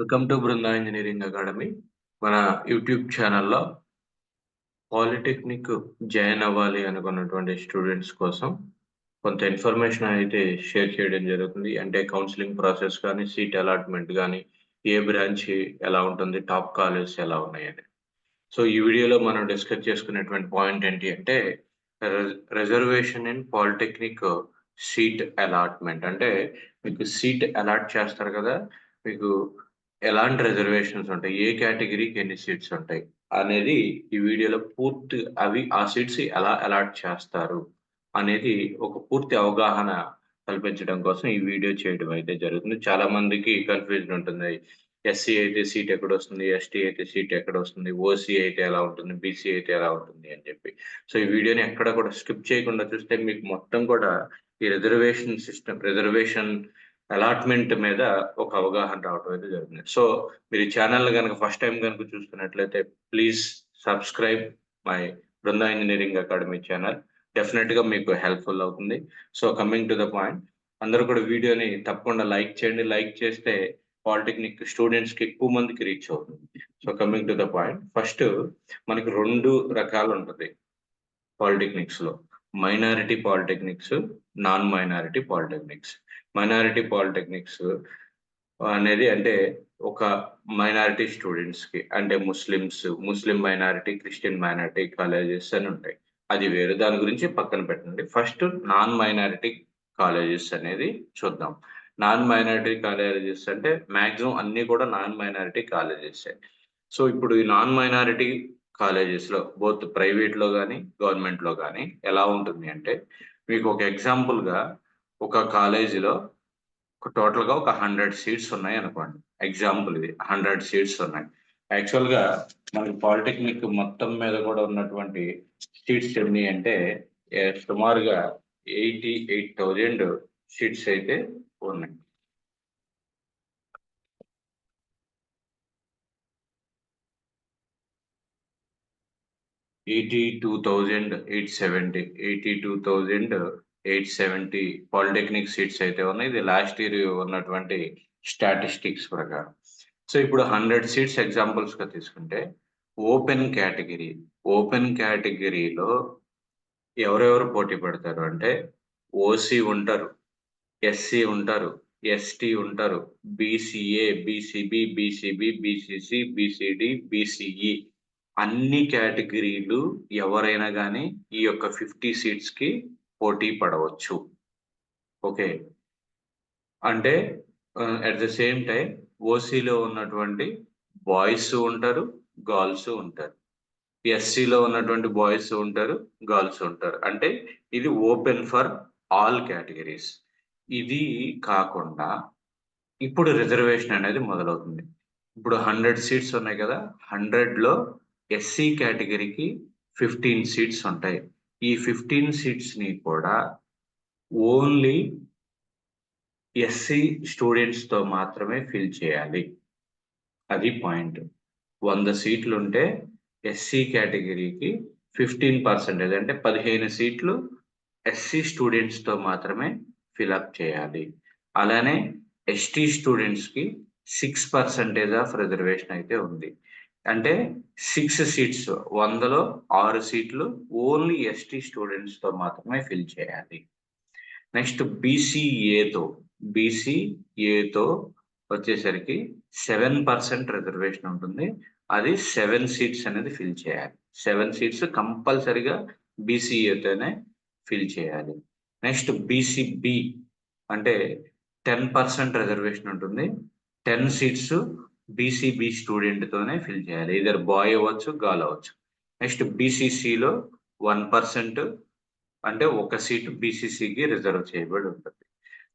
Welcome to Brunda engineering academy. మన YouTube ఛానల్లో polytechnic join అవ్వాలి అనుకున్నటువంటి స్టూడెంట్స్ కోసం కొంత ఇన్ఫర్మేషన్ అయితే షేర్ చేయడం జరుగుతుంది. అంటే కౌన్సిలింగ్ ప్రాసెస్ కానీ సీట్ అలాట్మెంట్ కానీ ఏ బ్రాంచ్ ఎలా ఉంటుంది టాప్ కాలేజ్ ఎలా ఉన్నాయని. సో ఈ వీడియోలో మనం డిస్కస్ చేసుకునేటువంటి పాయింట్ ఏంటి అంటే reservation in polytechnic seat allotment. అంటే మీకు సీట్ అలాట్ చేస్తారు కదా మీకు ఎలాంటి రిజర్వేషన్స్ ఉంటాయి? ఏ కేటగిరీకి ఎన్ని సీట్స్ ఉంటాయి? అనేది ఈ వీడియోలో పూర్తి అవి ఆ సీట్స్ ఎలా అలాట్ చేస్తారు? అనేది ఒక పూర్తి అవగాహన కల్పించడం కోసం ఈ వీడియో చేయడం అయితే జరుగుతుంది. చాలా మందికి కన్ఫ్యూజన్ ఉంటుంది. ఎస్సీ అయితే సీట్ ఎక్కడ వస్తుంది ఎస్టీ అయితే సీట్ ఎక్కడ వస్తుంది ఓసీ అయితే ఎలా ఉంటుంది? బీసీ అయితే ఎలా ఉంటుంది? అని చెప్పి. సో ఈ వీడియోని ఎక్కడ కూడా స్కిప్ చేయకుండా చూస్తే మీకు మొత్తం కూడా ఈ రిజర్వేషన్ సిస్టమ్ రిజర్వేషన్ అలాట్మెంట్ మీద ఒక అవగాహన రావడం అయితే జరిగింది. సో మీరు ఈ ఛానల్ కనుక ఫస్ట్ టైం కనుక చూస్తున్నట్లయితే please subscribe my Brunda engineering academy channel. డెఫినెట్గా మీకు హెల్ప్ఫుల్ అవుతుంది. So coming to the point. అందరూ కూడా వీడియోని తప్పకుండా లైక్ చేయండి. లైక్ చేస్తే పాలిటెక్నిక్ స్టూడెంట్స్కి ఎక్కువ మందికి రీచ్ అవుతుంది. So coming to the point. First మనకి రెండు రకాలు ఉంటుంది పాలిటెక్నిక్స్లో minority polytechnics non minority polytechnics. Minority polytechnics అనేది అంటే ఒక మైనారిటీ స్టూడెంట్స్కి అంటే Muslims Muslim minority Christian minority colleges అని ఉంటాయి. అది వేరు దాని గురించి పక్కన పెట్టండి. ఫస్ట్ నాన్ మైనారిటీ కాలేజెస్ అనేది చూద్దాం. నాన్ మైనారిటీ కాలేజెస్ అంటే మాక్సిమం అన్ని కూడా నాన్ మైనారిటీ కాలేజెస్ సో ఇప్పుడు ఈ నాన్ మైనారిటీ కాలేజెస్లో బోత్ ప్రైవేట్లో కానీ గవర్నమెంట్లో కానీ ఎలా ఉంటుంది అంటే మీకు ఒక ఎగ్జాంపుల్గా ఒక కాలేజీలో టోటల్గా ఒక హండ్రెడ్ సీట్స్ ఉన్నాయి అనుకోండి. ఎగ్జాంపుల్ ఇది హండ్రెడ్ సీట్స్ ఉన్నాయి. యాక్చువల్గా మనకి పాలిటెక్నిక్ మొత్తం మీద కూడా ఉన్నటువంటి సీట్స్ ఎన్ని అంటే సుమారుగా ఎయిటీ ఎయిట్ థౌజండ్ సీట్స్ అయితే ఉన్నాయి. Eighty two thousand eight seventy eighty two thousand eight seventy polytechnic seats అయితే ఉన్నాయి. ఇది లాస్ట్ ఇయర్ ఉన్నటువంటి స్టాటిస్టిక్స్ ప్రకారం. సో ఇప్పుడు హండ్రెడ్ సీట్స్ ఎగ్జాంపుల్స్గా తీసుకుంటే ఓపెన్ కేటగిరీ ఓపెన్ కేటగిరీలో ఎవరెవరు పోటీ పడతారు అంటే ఓసీ ఉంటారు ఎస్సీ ఉంటారు ఎస్టీ ఉంటారు BCA BCB BCB BCC BCD BCE అన్ని కేటగిరీలు ఎవరైనా కానీ ఈ యొక్క ఫిఫ్టీ సీట్స్కి పోటీ పడవచ్చు. ఓకే. అంటే అట్ ద సేమ్ టైం ఓసీలో ఉన్నటువంటి బాయ్స్ ఉంటారు గర్ల్స్ ఉంటారు. ఎస్సీలో ఉన్నటువంటి బాయ్స్ ఉంటారు గర్ల్స్ ఉంటారు. అంటే ఇది ఓపెన్ ఫర్ ఆల్ కేటగిరీస్ ఇది కాకుండా ఇప్పుడు రిజర్వేషన్ అనేది మొదలవుతుంది. ఇప్పుడు హండ్రెడ్ సీట్స్ ఉన్నాయి కదా హండ్రెడ్లో ఎస్సీ కేటగిరీకి ఫిఫ్టీన్ సీట్స్ ఉంటాయి. ఈ ఫిఫ్టీన్ సీట్స్ని కూడా ఓన్లీ ఎస్సీ స్టూడెంట్స్తో మాత్రమే ఫిల్ చేయాలి. అది పాయింట్ వంద సీట్లు ఉంటే ఎస్సీ కేటగిరీకి ఫిఫ్టీన్ పర్సెంటేజ్ అంటే పదిహేను సీట్లు ఎస్సీ స్టూడెంట్స్తో మాత్రమే ఫిలప్ చేయాలి. అలానే ఎస్టీ స్టూడెంట్స్కి సిక్స్ పర్సెంటేజ్ ఆఫ్ రిజర్వేషన్ అయితే ఉంది. అంటే సిక్స్ సీట్స్ వందలో ఆరు సీట్లు ఓన్లీ ఎస్టీ స్టూడెంట్స్తో మాత్రమే ఫిల్ చేయాలి. నెక్స్ట్ బీసీఏతో బీసీఏతో వచ్చేసరికి సెవెన్ పర్సెంట్ రిజర్వేషన్ ఉంటుంది. అది సెవెన్ సీట్స్ అనేది ఫిల్ చేయాలి. సెవెన్ సీట్స్ కంపల్సరిగా బీసీఏతోనే ఫిల్ చేయాలి. నెక్స్ట్ బీసీబి అంటే టెన్ పర్సెంట్ రిజర్వేషన్ ఉంటుంది. టెన్ సీట్స్ బీసీబీ స్టూడెంట్ తోనే ఫిల్ చేయాలి. ఇద్దరు బాయ్ అవ్వచ్చు గర్ల్ అవ్వచ్చు. నెక్స్ట్ బీసీసీలో వన్ పర్సెంట్ అంటే ఒక సీటు బీసీసీకి రిజర్వ్ చేయబడి ఉంటుంది.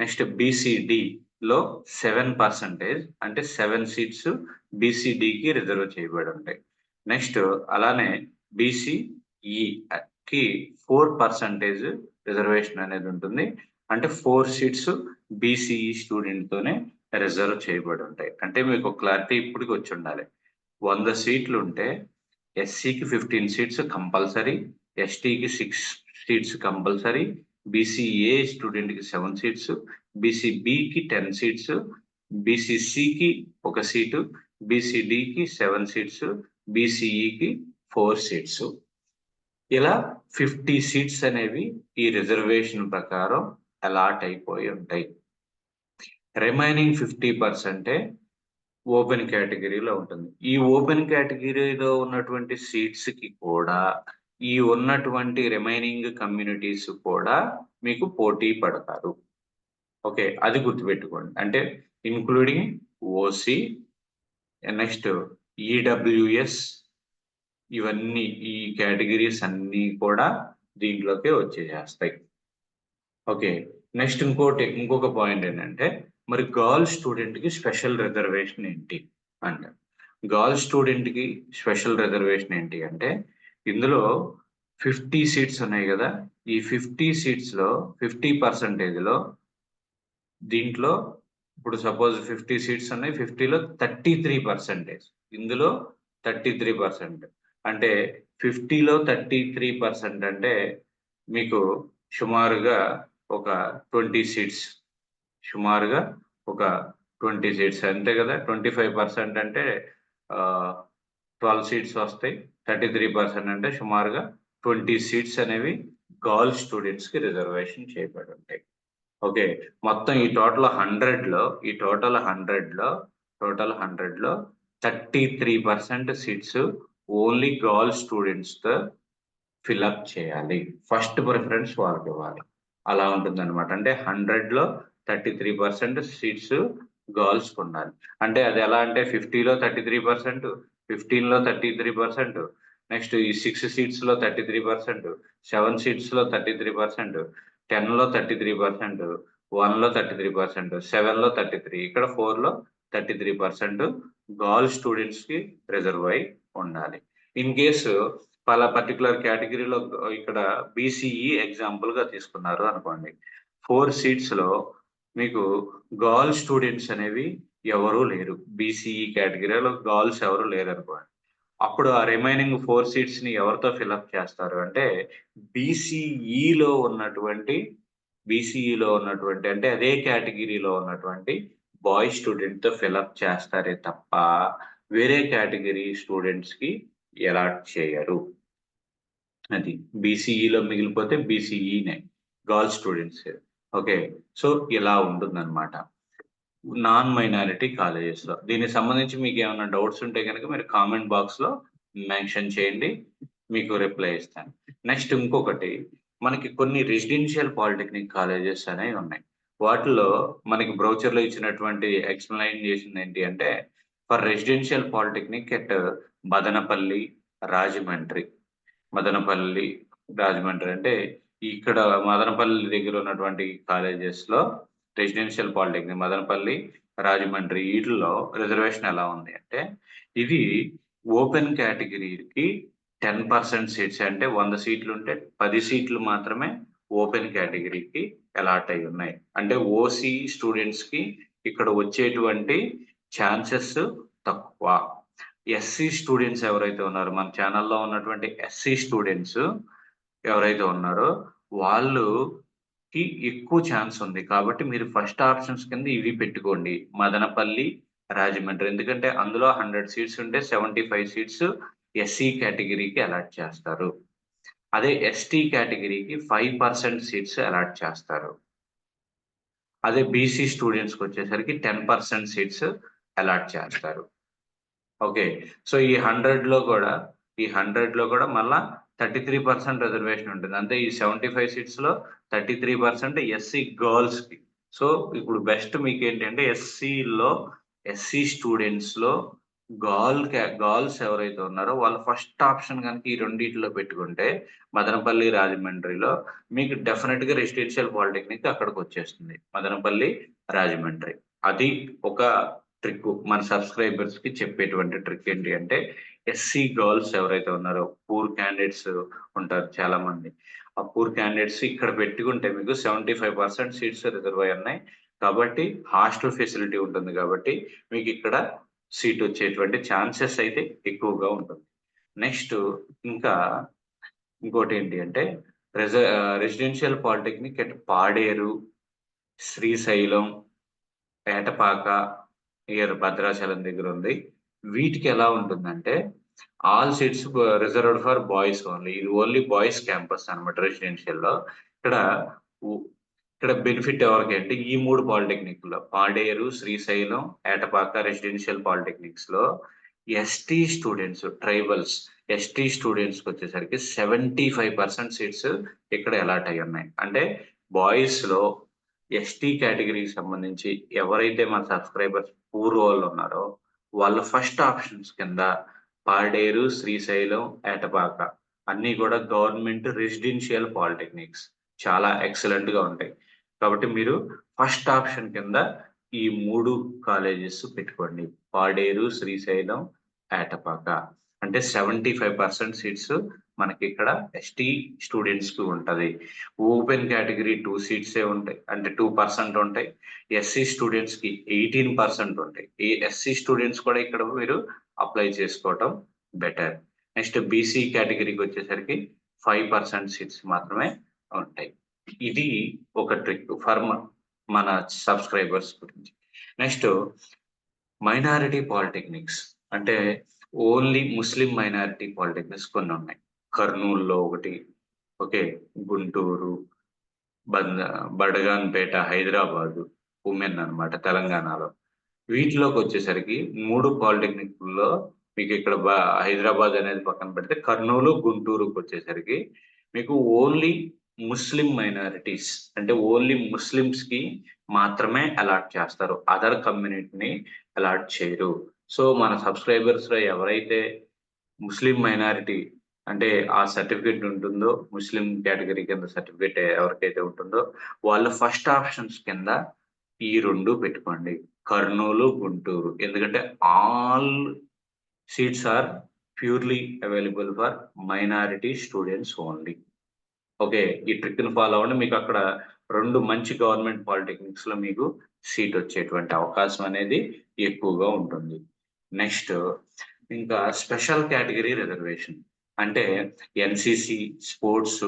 నెక్స్ట్ బీసీడీలో సెవెన్ పర్సెంటేజ్ అంటే సెవెన్ సీట్స్ బీసీడీకి రిజర్వ్ చేయబడి ఉంటాయి. నెక్స్ట్ అలానే బీసీఈకి ఫోర్ పర్సెంటేజ్ రిజర్వేషన్ అనేది ఉంటుంది. అంటే ఫోర్ సీట్స్ బీసీఈ స్టూడెంట్తోనే రిజర్వ్ చేయబడి ఉంటాయి అంటే మీకు క్లారిటీ ఇప్పటికి వచ్చి ఉండాలి వంద సీట్లు ఉంటే ఎస్సీకి ఫిఫ్టీన్ సీట్స్ కంపల్సరీ ఎస్టీకి సిక్స్ సీట్స్ కంపల్సరీ బీసీఏ స్టూడెంట్కి సెవెన్ సీట్స్ బీసీబీకి టెన్ సీట్స్ బీసీసీకి ఒక సీటు బీసీడీకి సెవెన్ సీట్స్ బీసీఈకి ఫోర్ సీట్స్ ఇలా ఫిఫ్టీ సీట్స్ అనేవి ఈ రిజర్వేషన్ ప్రకారం అలాట్ అయిపోయి ఉంటాయి. రిమైనింగ్ ఫిఫ్టీ పర్సెంటే ఓపెన్ కేటగిరీలో ఉంటుంది. ఈ ఓపెన్ కేటగిరీలో ఉన్నటువంటి సీట్స్కి కూడా ఈ ఉన్నటువంటి రిమైనింగ్ కమ్యూనిటీస్ కూడా మీకు పోటీ పడతారు. ఓకే అది గుర్తుపెట్టుకోండి. అంటే ఇంక్లూడింగ్ ఓసీ నెక్స్ట్ ఈడబ్ల్యూఎస్ ఇవన్నీ ఈ కేటగిరీస్ అన్నీ కూడా దీంట్లోకే వచ్చేసేస్తాయి ఓకే నెక్స్ట్ ఇంకోటి ఇంకొక పాయింట్ ఏంటంటే మరి గర్ల్ స్టూడెంట్కి స్పెషల్ రిజర్వేషన్ ఏంటి అంటే గర్ల్ స్టూడెంట్కి స్పెషల్ రిజర్వేషన్ ఏంటి అంటే ఇందులో ఫిఫ్టీ సీట్స్ ఉన్నాయి కదా ఈ ఫిఫ్టీ సీట్స్లో ఫిఫ్టీ పర్సెంటేజ్లో దీంట్లో ఇప్పుడు సపోజ్ ఫిఫ్టీ సీట్స్ ఉన్నాయి ఫిఫ్టీలో థర్టీ త్రీ పర్సెంటేజ్. ఇందులో థర్టీ త్రీ పర్సెంట్. అంటే ఫిఫ్టీలో థర్టీ త్రీ పర్సెంట్ అంటే మీకు సుమారుగా ఒక ట్వంటీ సీట్స్ సుమారుగా ఒక ట్వంటీ సీట్స్. అంతే కదా? ట్వంటీ ఫైవ్ పర్సెంట్ అంటే ట్వెల్వ్ సీట్స్ వస్తాయి. థర్టీ త్రీ పర్సెంట్ అంటే సుమారుగా ట్వంటీ సీట్స్ అనేవి గర్ల్ స్టూడెంట్స్కి రిజర్వేషన్ చేయబడి ఉంటాయి ఓకే. మొత్తం ఈ టోటల్ హండ్రెడ్లో ఈ టోటల్ హండ్రెడ్లో టోటల్ హండ్రెడ్లో thirty three percent seats only girl స్టూడెంట్స్తో fill up చేయాలి. ఫస్ట్ ప్రిఫరెన్స్ వాళ్ళకి ఇవ్వాలి అలా ఉంటుంది అనమాట అంటే హండ్రెడ్లో thirty three percent seats girls ఉండాలి. అంటే అది ఎలా అంటే ఫిఫ్టీలో థర్టీ త్రీ పర్సెంట్ ఫిఫ్టీన్లో థర్టీ త్రీ పర్సెంట్ నెక్స్ట్ ఈ సిక్స్ సీట్స్లో థర్టీ త్రీ పర్సెంట్ సెవెన్ సీట్స్లో థర్టీ త్రీ పర్సెంట్ టెన్లో థర్టీ త్రీ పర్సెంట్ వన్లో థర్టీ త్రీ పర్సెంట్ సెవెన్లో థర్టీ త్రీ ఇక్కడ ఫోర్లో థర్టీ త్రీ పర్సెంట్ గర్ల్ స్టూడెంట్స్కి రిజర్వ్ అయి ఉండాలి. ఇన్ కేసు పలా పర్టికులర్ కేటగిరీలో ఇక్కడ బీసీఈ ఎగ్జాంపుల్గా తీసుకున్నారు అనుకోండి. ఫోర్ సీట్స్లో మీకు గర్ల్ స్టూడెంట్స్ అనేవి ఎవరూ లేరు. బీసీఈ కేటగిరీలో గర్ల్స్ ఎవరు లేరు అనుకోండి అప్పుడు ఆ రిమైనింగ్ ఫోర్ సీట్స్ని ఎవరితో ఫిల్అప్ చేస్తారు? అంటే బీసీఈలో ఉన్నటువంటి బీసీఈలో ఉన్నటువంటి అంటే అదే కేటగిరీలో ఉన్నటువంటి బాయ్ స్టూడెంట్తో ఫిల్అప్ చేస్తారే తప్ప వేరే కేటగిరీ స్టూడెంట్స్కి ఎలాట్ చేయరు. అది బీసీఈలో మిగిలిపోతే బీసీఈనే గర్ల్ స్టూడెంట్స్ ఓకే. సో ఇలా ఉంటుందన్నమాట. నాన్ మైనారిటీ కాలేజెస్లో దీనికి సంబంధించి మీకు ఏమైనా డౌట్స్ ఉంటే కనుక మీరు కామెంట్ బాక్స్లో మెన్షన్ చేయండి. మీకు రిప్లై ఇస్తాను. నెక్స్ట్ ఇంకొకటి మనకి కొన్ని రెసిడెన్షియల్ పాలిటెక్నిక్ కాలేజెస్ అనేవి ఉన్నాయి. వాటిలో మనకి బ్రౌచర్లో ఇచ్చినటువంటి ఎక్స్ప్లెయిన్ చేసింది ఏంటి అంటే for residential polytechnic at Madanapalle Rajahmundry. Madanapalle Rajahmundry అంటే ఇక్కడ మదనపల్లి దగ్గర ఉన్నటువంటి కాలేజెస్లో రెసిడెన్షియల్ పాలిటెక్నిక్ మదనపల్లి రాజమండ్రి వీటిల్లో రిజర్వేషన్ ఎలా ఉంది అంటే ఇది ఓపెన్ కేటగిరీకి టెన్ పర్సెంట్ సీట్స్ అంటే వంద సీట్లు ఉంటే పది సీట్లు మాత్రమే ఓపెన్ కేటగిరీకి అలాట్ అయి ఉన్నాయి. అంటే ఓసీ స్టూడెంట్స్కి ఇక్కడ వచ్చేటువంటి ఛాన్సెస్ తక్కువ. ఎస్సీ స్టూడెంట్స్ ఎవరైతే ఉన్నారో మన ఛానల్లో ఉన్నటువంటి ఎస్సీ స్టూడెంట్స్ ఎవరైతే ఉన్నారో వాళ్ళుకి ఎక్కువ ఛాన్స్ ఉంది. కాబట్టి మీరు ఫస్ట్ ఆప్షన్స్ కింద ఇవి పెట్టుకోండి. మదనపల్లి రాజమండ్రి. ఎందుకంటే అందులో హండ్రెడ్ సీట్స్ ఉంటే సెవెంటీ ఫైవ్ సీట్స్ ఎస్సీ కేటగిరీకి అలాట్ చేస్తారు. అదే ఎస్టీ కేటగిరీకి ఫైవ్ పర్సెంట్ సీట్స్ అలాట్ చేస్తారు. అదే బీసీ స్టూడెంట్స్కి వచ్చేసరికి టెన్ పర్సెంట్ సీట్స్ అలాట్ చేస్తారు. ఓకే సో ఈ హండ్రెడ్లో కూడా ఈ హండ్రెడ్లో కూడా మళ్ళా థర్టీ త్రీ పర్సెంట్ రిజర్వేషన్ ఉంటుంది. అంటే ఈ సెవెంటీ ఫైవ్ సీట్స్లో థర్టీ త్రీ పర్సెంట్ ఎస్సీ గర్ల్స్కి. సో ఇప్పుడు బెస్ట్ మీకు ఏంటంటే ఎస్సీలో ఎస్సీ స్టూడెంట్స్లో గర్ల్ గర్ల్స్ ఎవరైతే ఉన్నారో వాళ్ళు ఫస్ట్ ఆప్షన్ కనుక ఈ రెండింటిలో పెట్టుకుంటే మదనపల్లి రాజమండ్రిలో మీకు డెఫినెట్గా రెసిడెన్షియల్ పాలిటెక్నిక్ అక్కడికి వచ్చేస్తుంది. మదనపల్లి రాజమండ్రి. అది ఒక ట్రిక్ మన సబ్స్క్రైబర్స్కి చెప్పేటువంటి ట్రిక్ ఏంటి అంటే ఎస్సీ గర్ల్స్ ఎవరైతే ఉన్నారో పూర్ క్యాండిడేట్స్ ఉంటారు చాలా మంది ఆ పూర్ క్యాండిడేట్స్ ఇక్కడ పెట్టుకుంటే మీకు seventy five percent seats reserve అయి ఉన్నాయి. కాబట్టి హాస్టల్ ఫెసిలిటీ ఉంటుంది కాబట్టి మీకు ఇక్కడ సీట్ వచ్చేటువంటి ఛాన్సెస్ అయితే ఎక్కువగా ఉంటుంది. నెక్స్ట్ ఇంకా ఇంకోటి ఏంటి అంటే రెజ residential polytechnic at Paderu Srisailam Etapaka near Bhadrachalam దగ్గర ఉంది. వీటికి ఎలా ఉంటుందంటే all seats reserved for boys only ఇది ఓన్లీ బాయ్స్ క్యాంపస్ అనమాట రెసిడెన్షియల్లో. ఇక్కడ ఇక్కడ బెనిఫిట్ ఎవరికి అంటే ఈ మూడు పాలిటెక్నిక్లో పాడేరు శ్రీశైలం ఏటపాక రెసిడెన్షియల్ పాలిటెక్నిక్స్లో ఎస్టీ స్టూడెంట్స్ ట్రైబల్స్ ఎస్టీ స్టూడెంట్స్కి వచ్చేసరికి సెవెంటీ ఫైవ్ పర్సెంట్ సీట్స్ ఇక్కడ అలాట్ అయి ఉన్నాయి. అంటే బాయ్స్లో ఎస్టీ కేటగిరీకి సంబంధించి ఎవరైతే మన సబ్స్క్రైబర్స్ పూర్వ వాళ్ళు ఉన్నారో వాళ్ళ ఫస్ట్ ఆప్షన్స్ కింద పాడేరు శ్రీశైలం ఏటపాక. అన్ని కూడా గవర్నమెంట్ రెసిడెన్షియల్ పాలిటెక్నిక్స్. చాలా ఎక్సలెంట్గా ఉంటాయి. కాబట్టి మీరు ఫస్ట్ ఆప్షన్ కింద ఈ మూడు కాలేజెస్ పెట్టుకోండి. పాడేరు శ్రీశైలం ఏటపాక. అంటే సెవెంటీ ఫైవ్ పర్సెంట్ సీట్స్ మనకి ఇక్కడ ఎస్టీ స్టూడెంట్స్కి ఉంటది. ఓపెన్ కేటగిరీ టూ సీట్సే ఉంటాయి. అంటే టూ పర్సెంట్ ఉంటాయి. ఎస్సీ స్టూడెంట్స్కి ఎయిటీన్ పర్సెంట్ ఉంటాయి. ఈ ఎస్సీ స్టూడెంట్స్ కూడా ఇక్కడ మీరు అప్లై చేసుకోవటం బెటర్ నెక్స్ట్ బీసీ కేటగిరీకి వచ్చేసరికి ఫైవ్ పర్సెంట్ సీట్స్ మాత్రమే ఉంటాయి. ఇది ఒక ట్రిక్ ఫర్ మన సబ్స్క్రైబర్స్ గురించి. నెక్స్ట్ మైనారిటీ పాలిటెక్నిక్స్ అంటే ఓన్లీ ముస్లిం మైనారిటీ పాలిటెక్నిక్స్ కొన్ని ఉన్నాయి కర్నూలులో ఒకటి. ఓకే. గుంటూరు బంద బడగాన్పేట హైదరాబాదు ఉమెన్ అన్నమాట తెలంగాణలో. వీటిలోకి వచ్చేసరికి మూడు పాలిటెక్నిక్లో మీకు ఇక్కడ బా- హైదరాబాద్ అనేది పక్కన పెడితే కర్నూలు గుంటూరుకు వచ్చేసరికి మీకు ఓన్లీ ముస్లిం మైనారిటీస్ అంటే ఓన్లీ ముస్లిమ్స్కి మాత్రమే అలాట్ చేస్తారు. అదర్ కమ్యూనిటీని అలాట్ చేయరు. సో మన సబ్స్క్రైబర్స్లో ఎవరైతే ముస్లిం మైనారిటీ అంటే ఆ సర్టిఫికేట్ ఉంటుందో ముస్లిం కేటగిరీ కింద సర్టిఫికేట్ ఎవరికైతే ఉంటుందో వాళ్ళ ఫస్ట్ ఆప్షన్స్ కింద ఈ రెండు పెట్టుకోండి. కర్నూలు గుంటూరు. ఎందుకంటే all seats are purely available for minority students only okay ఈ ట్రిక్ని ఫాలో అవ్వండి. మీకు అక్కడ రెండు మంచి గవర్నమెంట్ పాలిటెక్నిక్స్లో మీకు సీట్ వచ్చేటువంటి అవకాశం అనేది ఎక్కువగా ఉంటుంది. నెక్స్ట్ ఇంకా స్పెషల్ కేటగిరీ రిజర్వేషన్ అంటే ఎన్సిసి స్పోర్ట్స్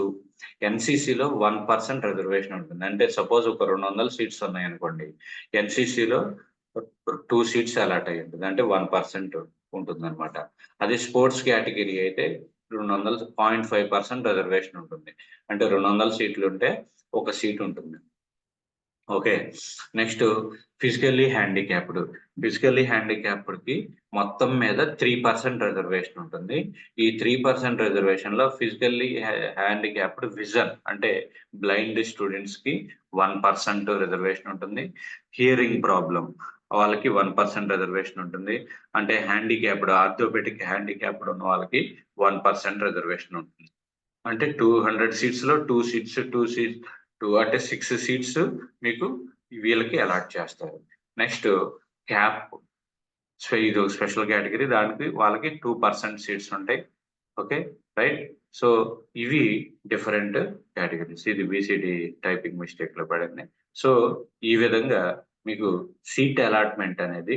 ఎన్సిసిలో వన్ పర్సెంట్ రిజర్వేషన్ ఉంటుంది. అంటే సపోజ్ ఒక రెండు వందల సీట్స్ ఉన్నాయి అనుకోండి. ఎన్సిసిలో టూ సీట్స్ అలాట్ అయి ఉంటుంది. అంటే వన్ పర్సెంట్ ఉంటుంది అనమాట అదే స్పోర్ట్స్ కేటగిరీ అయితే రెండు వందల పాయింట్ ఫైవ్ పర్సెంట్ రిజర్వేషన్ ఉంటుంది. అంటే రెండు వందల సీట్లు ఉంటే ఒక సీట్ ఉంటుంది. Okay next physically handicapped. Physically హ్యాండిక్యాప్డ్కి మొత్తం మీద త్రీ పర్సెంట్ రిజర్వేషన్ ఉంటుంది. ఈ త్రీ పర్సెంట్ రిజర్వేషన్లో ఫిజికల్లీ హ్యాండిక్యాప్డ్ విజన్ అంటే బ్లైండ్ స్టూడెంట్స్కి వన్ పర్సెంట్ రిజర్వేషన్ ఉంటుంది. హియరింగ్ ప్రాబ్లం వాళ్ళకి వన్ పర్సెంట్ రిజర్వేషన్ ఉంటుంది. అంటే హ్యాండిక్యాప్డ్ ఆర్థోపెటిక్ హ్యాండిక్యాప్డ్ ఉన్న వాళ్ళకి వన్ పర్సెంట్ రిజర్వేషన్ ఉంటుంది. అంటే two hundred సీట్స్లో two seats two seats two అంటే సిక్స్ సీట్స్ మీకు వీళ్ళకి అలాట్ చేస్తారు. నెక్స్ట్ క్యాప్ ఇది స్పెషల్ కేటగిరీ దానికి వాళ్ళకి టూ పర్సెంట్ సీట్స్ ఉంటాయి. Okay right? సో ఇవి డిఫరెంట్ కేటగిరీస్. ఇది బీసీడి టైపింగ్ మిస్టేక్లో పడింది. సో ఈ విధంగా మీకు సీట్ అలాట్మెంట్ అనేది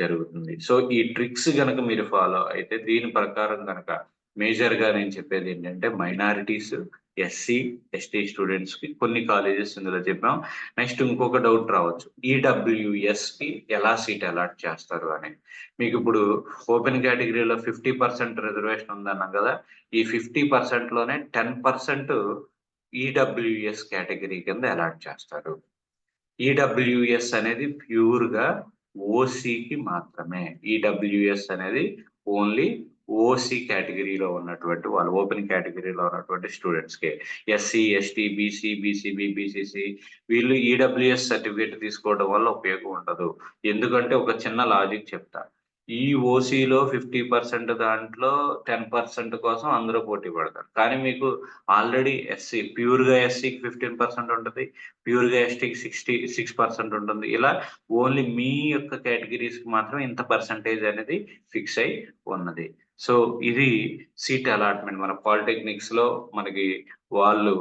జరుగుతుంది. సో ఈ ట్రిక్స్ కనుక మీరు ఫాలో అయితే దీని ప్రకారం కనుక మేజర్గా నేను చెప్పేది ఏంటంటే మైనారిటీస్ ఎస్సీ ఎస్టీ స్టూడెంట్స్కి కొన్ని కాలేజెస్ ఇందులో చెప్పాం. నెక్స్ట్ ఇంకొక డౌట్ రావచ్చు. ఈడబ్ల్యూఎస్కి ఎలా సీట్ అలాట్ చేస్తారు అని. మీకు ఇప్పుడు ఓపెన్ కేటగిరీలో ఫిఫ్టీ పర్సెంట్ రిజర్వేషన్ ఉందన్నాం కదా. ఈ ఫిఫ్టీ పర్సెంట్లోనే టెన్ పర్సెంట్ ఈడబ్ల్యూఎస్ కేటగిరీ కింద అలాట్ చేస్తారు. ఈడబ్ల్యూఎస్ అనేది ప్యూర్గా ఓసీకి మాత్రమే. ఈడబ్ల్యూఎస్ అనేది ఓన్లీ ఓసీ కేటగిరీలో ఉన్నటువంటి వాళ్ళు ఓపెన్ కేటగిరీలో ఉన్నటువంటి స్టూడెంట్స్కి SC ST BC BCB BCC వీళ్ళు ఈడబ్ల్యూఎస్ సర్టిఫికేట్ తీసుకోవడం వల్ల ఉపయోగం ఉండదు. ఎందుకంటే ఒక చిన్న లాజిక్ చెప్తా. ఈ ఓసీలో ఫిఫ్టీ పర్సెంట్ దాంట్లో టెన్ పర్సెంట్ కోసం అందరూ పోటీ పడతారు. కానీ మీకు ఆల్రెడీ ఎస్సీ ప్యూర్గా ఎస్సీకి ఫిఫ్టీన్ పర్సెంట్ ఉంటుంది ప్యూర్గా ఎస్టీకి సిక్స్టీ సిక్స్ పర్సెంట్ ఉంటుంది. ఇలా ఓన్లీ మీ యొక్క కేటగిరీస్కి మాత్రం ఇంత పర్సంటేజ్ అనేది ఫిక్స్ అయి ఉన్నది. సో ఇది సీట్ అలాట్మెంట్. మన పాలిటెక్నిక్స్లో మనకి వాళ్ళు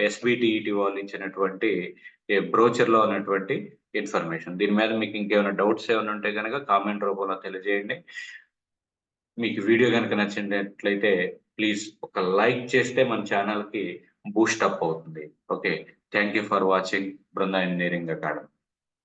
ఎస్బిటిఈటి వాళ్ళు ఇచ్చినటువంటి బ్రోచర్లో ఉన్నటువంటి ఇన్ఫర్మేషన్. దీని మీద మీకు ఇంకేమైనా డౌట్స్ ఏమైనా ఉంటే కనుక కామెంట్ రూపంలో తెలియజేయండి. మీకు వీడియో కనుక నచ్చినట్లయితే ప్లీజ్ ఒక లైక్ చేస్తే మన ఛానల్కి బూస్ట్ అప్ అవుతుంది. Okay. Thank you for watching Brunda engineering academy.